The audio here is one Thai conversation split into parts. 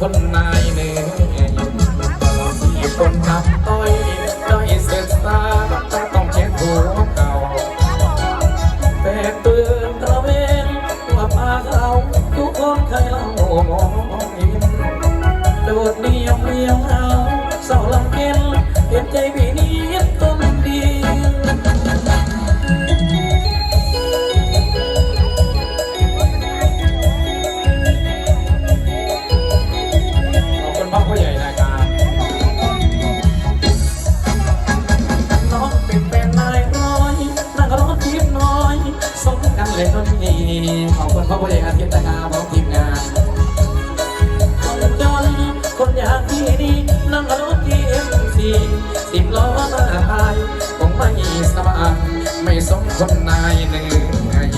คนนายเนื้ที่คนขับต้อยต้อยเสียสาตา ขอบคุณพ่อผู้ใหญ่อาทิตย์นะครับอมทีมงานคนจนคนอยากที่ดีนั่งรถที่เอ็มซีสิบล้อมาทายคงไม่สบายไม่สมคนนายหนื่งอย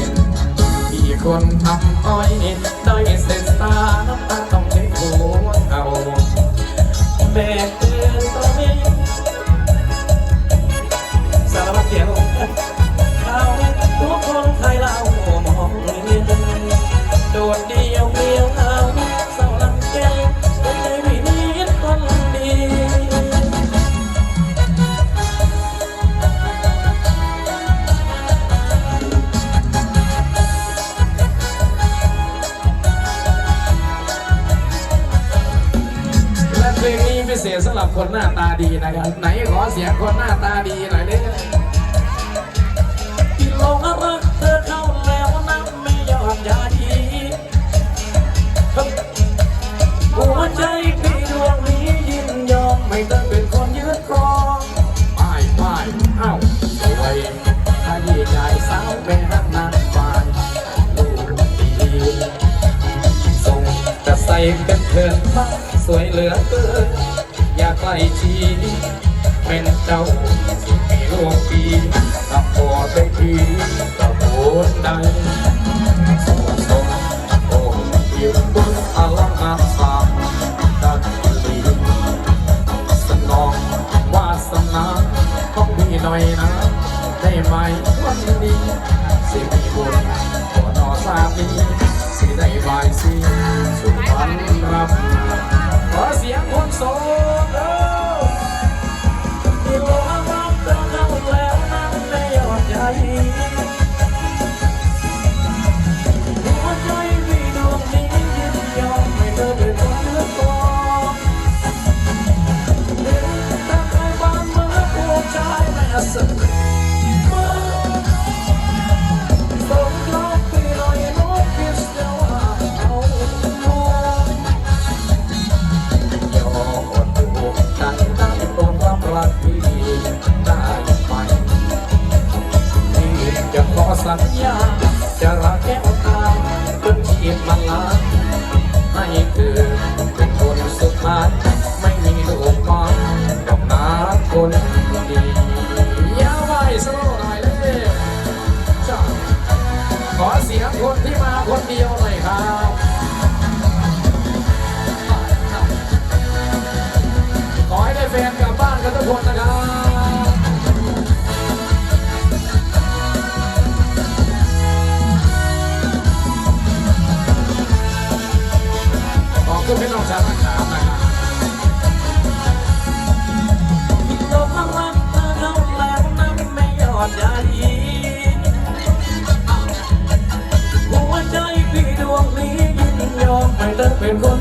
ที่คนทำอ้อยได้เสร็จตาน้ำตาต้องเช็ดหัวเอาแบก สำหรับคนหน้าตาดีนะครับ ไหนขอเสียงคนหน้าตาดีหน่อยดิที่ลงรักเธอเข้าแล้วน้ำไม่ยอมยาดีหัวใจพี่ดวงนี้ยินยอมไม่ต้องเป็นคนยืดครองไปไปเอ้าสวยถ้าดีใจสาวเป็นนักนางไปดูดีส่งแต่ใส่เป็นเถินฟ้าสวยเหลือเกินอยาก ใกล้ชีเป็นเจ้ามีโลกปีกับพอไปทีกับโคนใดสวสงโอ้ยิวบุญอลังอาสาดักลีสนองวาสนาของพี่หน่อยนะ ได้ไหมวันนี้ ขอเสียงคนที่มาคนเดียวหน่อยครับขอให้ได้แฟนกลับบ้านกันทุกคนนะครับขอบคุณพี่น้องจ้านขานะครับลมรักเธอเข้าแล้วนั้นไม่ยอดยา ยอมให้เธอเป็นคน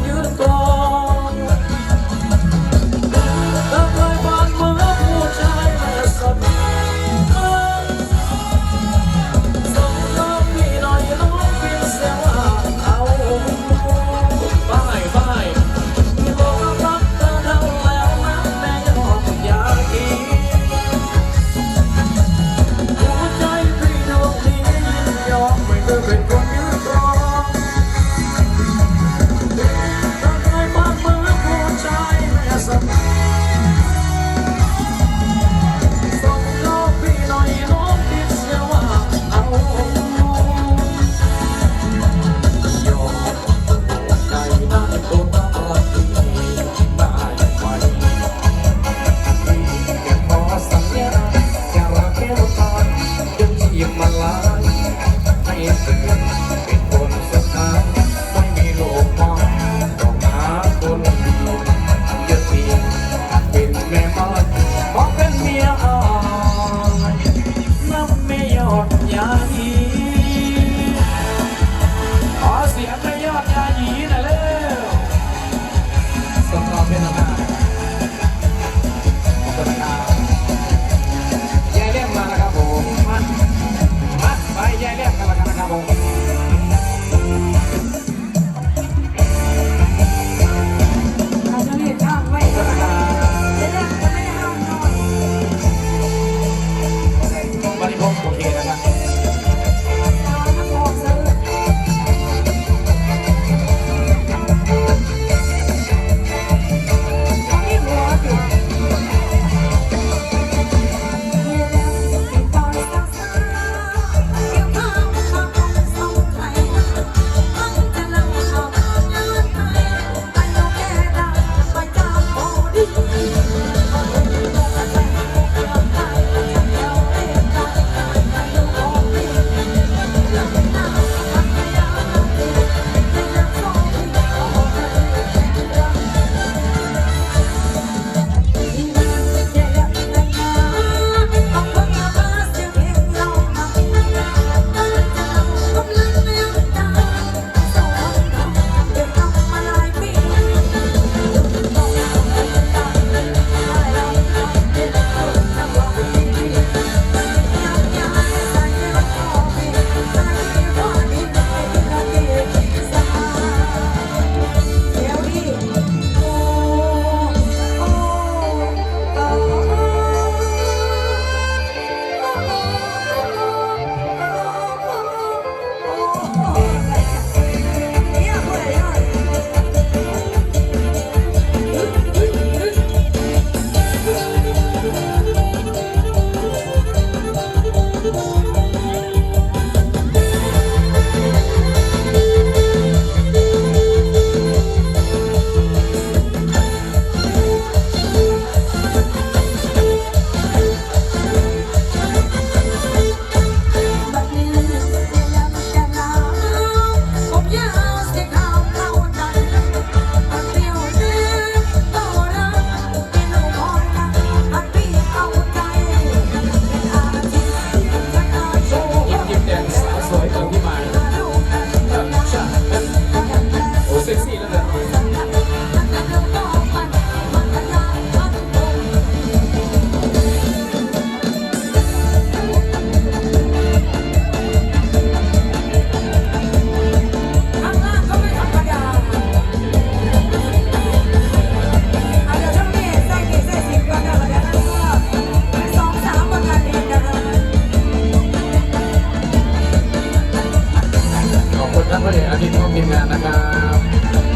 Maria. พี่น้องทีมงานนะครับ